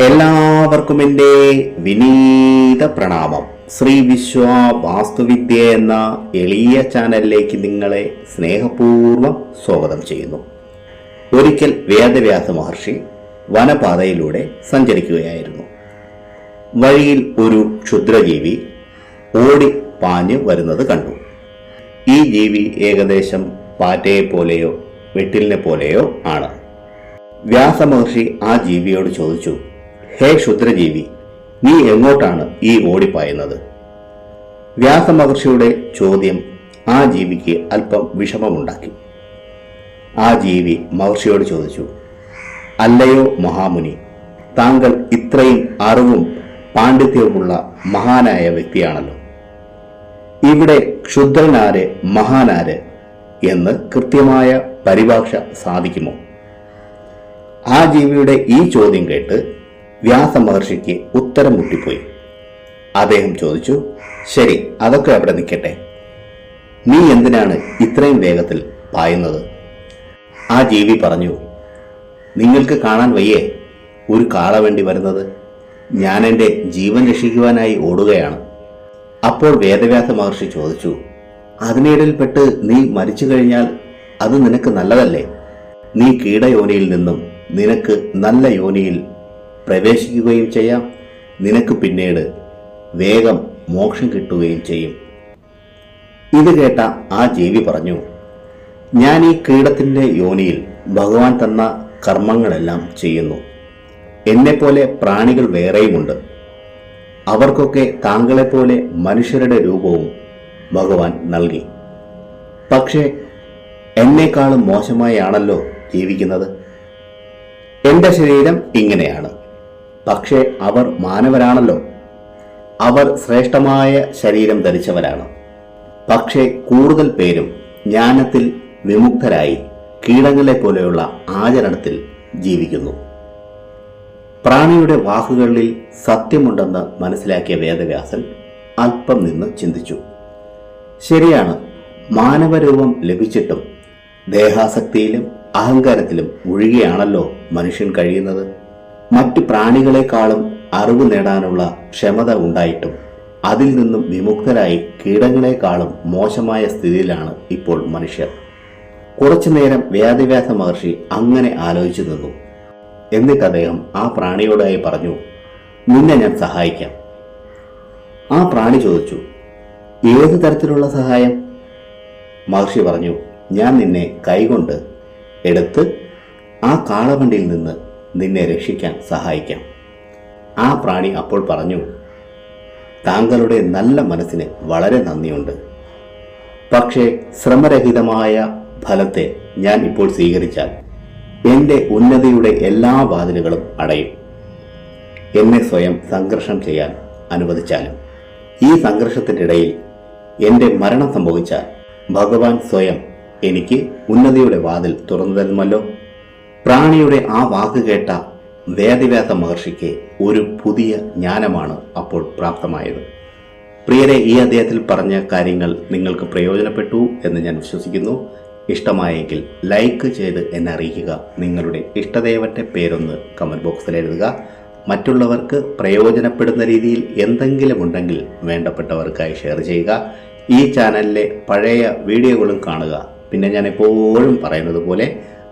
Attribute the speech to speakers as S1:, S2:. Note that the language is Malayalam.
S1: എല്ലാവർക്കും എന്റെ വിനീത പ്രണാമം. ശ്രീ വിശ്വ വാസ്തുവിദ്യ എന്ന എളിയ ചാനലിലേക്ക് നിങ്ങളെ സ്നേഹപൂർവം സ്വാഗതം ചെയ്യുന്നു. ഒരിക്കൽ വേദവ്യാസ മഹർഷി വനപാതയിലൂടെ സഞ്ചരിക്കുകയായിരുന്നു. വഴിയിൽ ഒരു ക്ഷുദ്രജീവി ഓടി പാഞ്ഞു വരുന്നത് കണ്ടു. ഈ ജീവി ഏകദേശം പാറ്റയെ പോലെയോ വെട്ടിലിനെ പോലെയോ ആണ്. വ്യാസമഹർഷി ആ ജീവിയോട് ചോദിച്ചു ഹേ ക്ഷുദ്രജീവി നീ എങ്ങോട്ടാണ് ഈ ഓടിപ്പായുന്നത്? വ്യാസമഹർഷിയുടെ ചോദ്യം ആ ജീവിക്ക് അല്പം വിഷമമുണ്ടാക്കി. ആ ജീവി മഹർഷിയോട് ചോദിച്ചു അല്ലയോ മഹാമുനി താങ്കൾ ഇത്രയും അറിവും പാണ്ഡിത്യവുമുള്ള മഹാനായ വ്യക്തിയാണല്ലോ. ഇവിടെ ക്ഷുദ്രനാര് മഹാനാര് എന്ന് കൃത്യമായ പരിഭാഷ സാധിക്കുമോ? ആ ജീവിയുടെ ഈ ചോദ്യം കേട്ട് വ്യാസ മഹർഷിക്ക് ഉത്തരം മുട്ടിപ്പോയി. അദ്ദേഹം ചോദിച്ചു ശരി അതൊക്കെ അവിടെ നിൽക്കട്ടെ. നീ എന്തിനാണ് ഇത്രയും വേഗത്തിൽ പായുന്നത്? ആ ജീവി പറഞ്ഞു നിങ്ങൾക്ക് കാണാൻ വയ്യേ ഒരു കാള വേണ്ടി വരുന്നത്. ഞാൻ എന്റെ ജീവൻ രക്ഷിക്കുവാനായി ഓടുകയാണ്. അപ്പോൾ വേദവ്യാസ മഹർഷി ചോദിച്ചു അതിനിടയിൽപ്പെട്ട് നീ മരിച്ചു കഴിഞ്ഞാൽ അത് നിനക്ക് നല്ലതല്ലേ? നീ കീടയോനിയിൽ നിന്നും നിനക്ക് നല്ല യോനിയിൽ പ്രവേശിക്കുകയും ചെയ്യാം. നിനക്ക് പിന്നീട് വേഗം മോക്ഷം കിട്ടുകയും ചെയ്യും. ഇത് കേട്ട ആ ജീവി പറഞ്ഞു ഞാൻ ഈ കീടത്തിന്റെ യോനിയിൽ ഭഗവാൻ തന്ന കർമ്മങ്ങളെല്ലാം ചെയ്യുന്നു. എന്നെപ്പോലെ പ്രാണികൾ വേറെയുമുണ്ട്. അവർക്കൊക്കെ താങ്കളെപ്പോലെ മനുഷ്യരുടെ രൂപവും ഭഗവാൻ നൽകി. പക്ഷേ എന്നെക്കാളും മോശമായാണല്ലോ ജീവിക്കുന്നത്. എന്റെ ശരീരം ഇങ്ങനെയാണ്. പക്ഷേ അവർ മാനവരാണല്ലോ. അവർ ശ്രേഷ്ഠമായ ശരീരം ധരിച്ചവരാണ്. പക്ഷേ കൂടുതൽ പേരും ജ്ഞാനത്തിൽ വിമുക്തരായി കീടങ്ങളെ പോലെയുള്ള ആചരണത്തിൽ ജീവിക്കുന്നു. പ്രാണിയുടെ വാക്കുകളിൽ സത്യമുണ്ടെന്ന് മനസ്സിലാക്കിയ വേദവ്യാസൻ അല്പം നിന്ന് ചിന്തിച്ചു. ശരിയാണ് മാനവരൂപം ലഭിച്ചിട്ടും ദേഹാസക്തിയിലും അഹങ്കാരത്തിലും ഒഴുകിയാണല്ലോ മനുഷ്യൻ കഴിയുന്നത്. മറ്റു പ്രാണികളെക്കാളും അറിവ് നേടാനുള്ള ക്ഷമത ഉണ്ടായിട്ടും അതിൽ നിന്നും വിമുക്തരായി കീടങ്ങളെക്കാളും മോശമായ സ്ഥിതിയിലാണ് ഇപ്പോൾ മനുഷ്യർ. കുറച്ചു നേരം വേദവ്യാസ മഹർഷി അങ്ങനെ ആലോചിച്ചു നിന്നു. എന്നിട്ട് അദ്ദേഹം ആ പ്രാണിയോടായി പറഞ്ഞു നിന്നെ ഞാൻ സഹായിക്കാം. ആ പ്രാണി ചോദിച്ചു ഏത് തരത്തിലുള്ള സഹായം? മഹർഷി പറഞ്ഞു ഞാൻ നിന്നെ കൈകൊണ്ട് എടുത്ത് ആ കാളവണ്ടിയിൽ നിന്ന് നിന്നെ രക്ഷിക്കാൻ സഹായിക്കാം. ആ പ്രാണി അപ്പോൾ പറഞ്ഞു താങ്കളുടെ നല്ല മനസ്സിന് വളരെ നന്ദിയുണ്ട്. പക്ഷേ ശ്രമരഹിതമായ ഫലത്തെ ഞാൻ ഇപ്പോൾ സ്വീകരിച്ചാൽ എന്റെ ഉന്നതിയുടെ എല്ലാ വാതിലുകളും അടയും. എന്നെ സ്വയം സംഘർഷം ചെയ്യാൻ അനുവദിച്ചാലും ഈ സംഘർഷത്തിനിടയിൽ എന്റെ മരണം സംഭവിച്ചാൽ ഭഗവാൻ സ്വയം എനിക്ക് ഉന്നതിയുടെ വാതിൽ തുറന്നു തരുമല്ലോ. പ്രാണിയുടെ ആ വാക്ക് കേട്ട വേദവ്യാസ മഹർഷിക്ക് ഒരു പുതിയ ജ്ഞാനമാണ് അപ്പോൾ പ്രാപ്തമായത്. പ്രിയരെ ഈ അദ്ദേഹത്തിൽ പറഞ്ഞ കാര്യങ്ങൾ നിങ്ങൾക്ക് പ്രയോജനപ്പെട്ടു എന്ന് ഞാൻ വിശ്വസിക്കുന്നു. ഇഷ്ടമായെങ്കിൽ ലൈക്ക് ചെയ്ത് എന്നെ അറിയിക്കുക. നിങ്ങളുടെ ഇഷ്ടദേവന്റെ പേരൊന്ന് കമന്റ് ബോക്സിൽ എഴുതുക. മറ്റുള്ളവർക്ക് പ്രയോജനപ്പെടുന്ന രീതിയിൽ എന്തെങ്കിലും ഉണ്ടെങ്കിൽ വേണ്ടപ്പെട്ടവർക്കായി ഷെയർ ചെയ്യുക. ഈ ചാനലിലെ പഴയ വീഡിയോകളും കാണുക. പിന്നെ ഞാൻ എപ്പോഴും പറയുന്നത് പോലെ